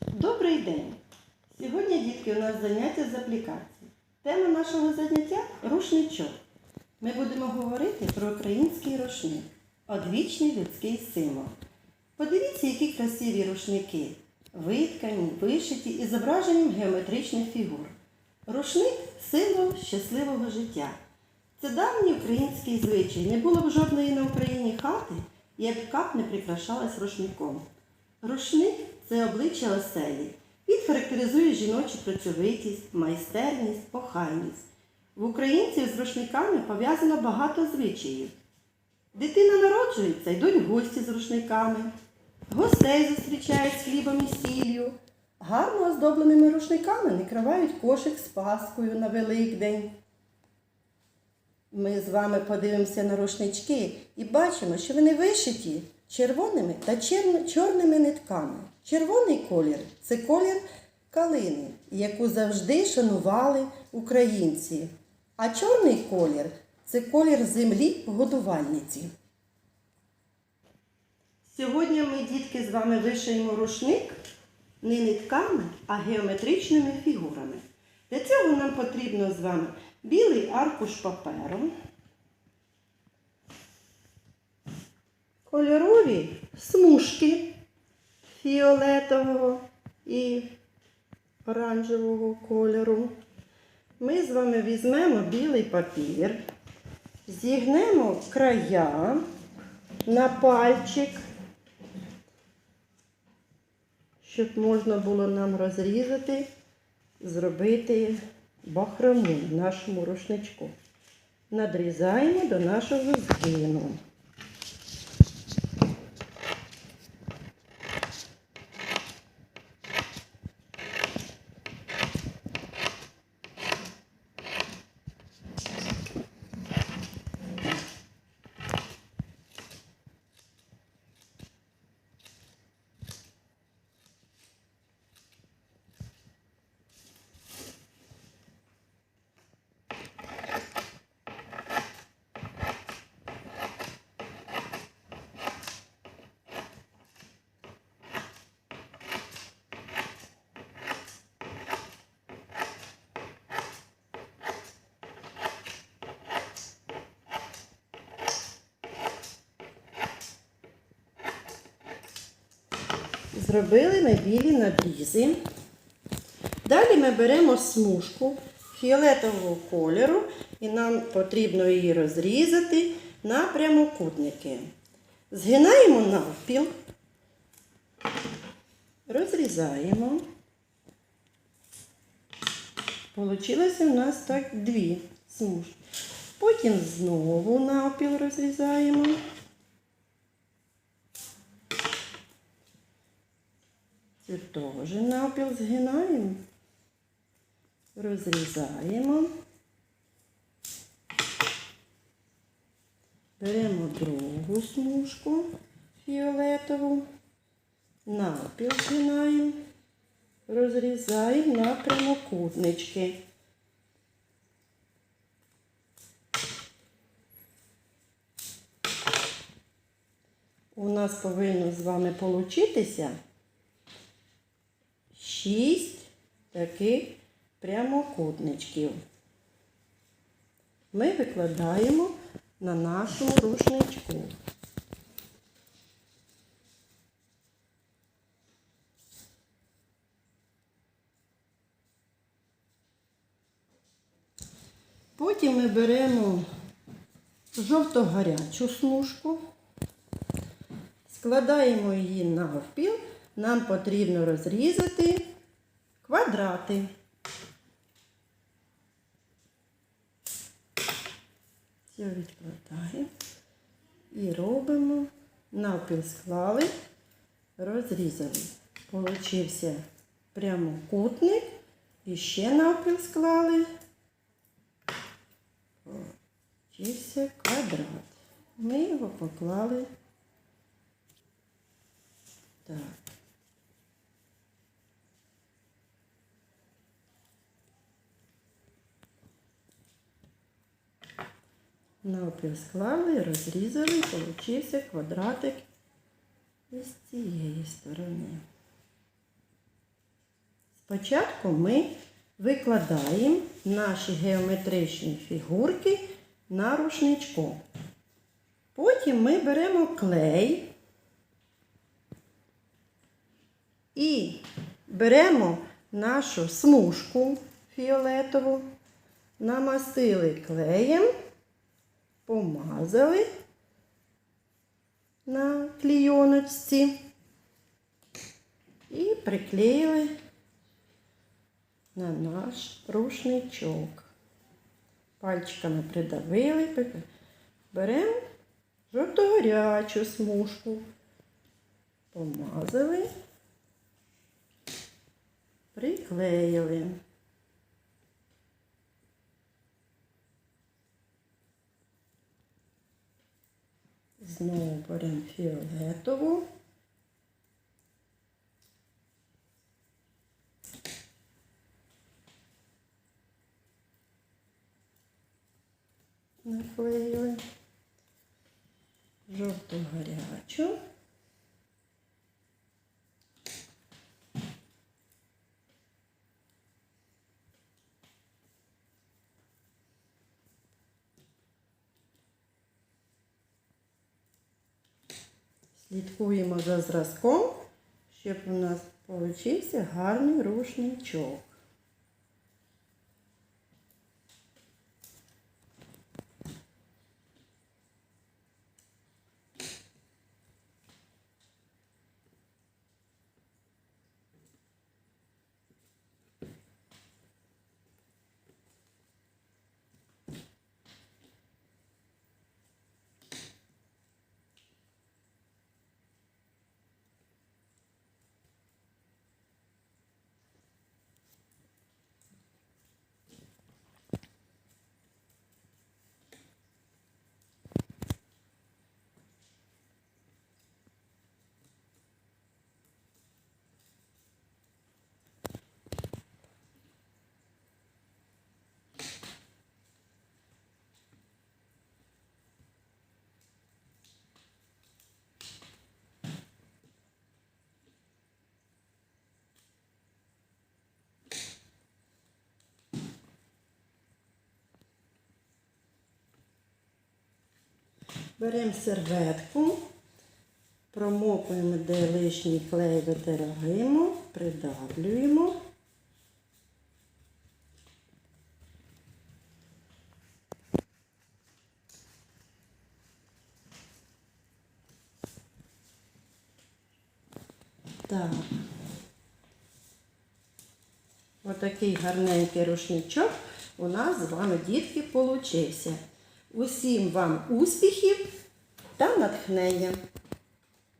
Добрий день! Сьогодні, дітки, у нас заняття з аплікації. Тема нашого заняття рушничок. Ми будемо говорити про український рушник, одвічний людський символ. Подивіться, які красиві рушники, виткані, вишиті і зображенням геометричних фігур. Рушник символ щасливого життя. Це давній український звичай. Не було б жодної на Україні хати, яка б не прикрашалась рушником. Рушник це обличчя оселі. Він характеризує жіночу працьовитість, майстерність, охайність. В українців з рушниками пов'язано багато звичаїв. Дитина народжується, йдуть гості з рушниками, гостей зустрічають з хлібом і сіллю. Гарно оздобленими рушниками накривають кошик з Паскою на Великдень. Ми з вами подивимося на рушнички і бачимо, що вони вишиті червоними та чорними нитками. Червоний колір це колір калини, яку завжди шанували українці. А чорний колір це колір землі годувальниці. Сьогодні ми, дітки, з вами вишиємо рушник не нитками, а геометричними фігурами. Для цього нам потрібно з вами білий аркуш паперу, кольорові смужки фіолетового і оранжевого кольору. Ми з вами візьмемо білий папір, зігнемо края на пальчик, щоб можна було нам розрізати, зробити бахрому нашому рушничку. Надрізаємо до нашого згину. Зробили ми білі надрізи. Далі ми беремо смужку фіолетового кольору і нам потрібно її розрізати на прямокутники. Згинаємо навпіл, розрізаємо. Получилося у нас так дві смужки. Потім знову навпіл розрізаємо. Це теж навпіл згинаємо, розрізаємо, беремо другу смужку фіолетову, навпіл згинаємо, розрізаємо на прямокутнички. У нас повинно з вами получитися шість таких прямокутничків. Ми викладаємо на нашому рушничку. Потім ми беремо жовто-гарячу смужку, складаємо її навпіл. Нам потрібно розрізати квадрати. Це відкладаємо і робимо навпіл склали, розрізали. Получився прямокутник і ще навпіл склали. Получився квадрат. Ми його поклали так. Навпіл склали, розрізали, получився квадратик із цієї сторони. Спочатку ми викладаємо наші геометричні фігурки на рушничку. Потім ми беремо клей і беремо нашу смужку фіолетову, намастили клеєм, помазали на клійоночці і приклеїли на наш рушничок. Пальчиками придавили, беремо жовто-гарячу смужку, помазали, приклеїли. Знову беремо фіолетову. Наклеїли. Жовту гарячу. Слідкуємо за зразком, щоб у нас получився гарний рушничок. Беремо серветку, промокуємо, де лишній клей видираємо, придавлюємо. Так. Отакий гарненький рушничок у нас з вами, дітки, получився. Усім вам успіхів та натхнення!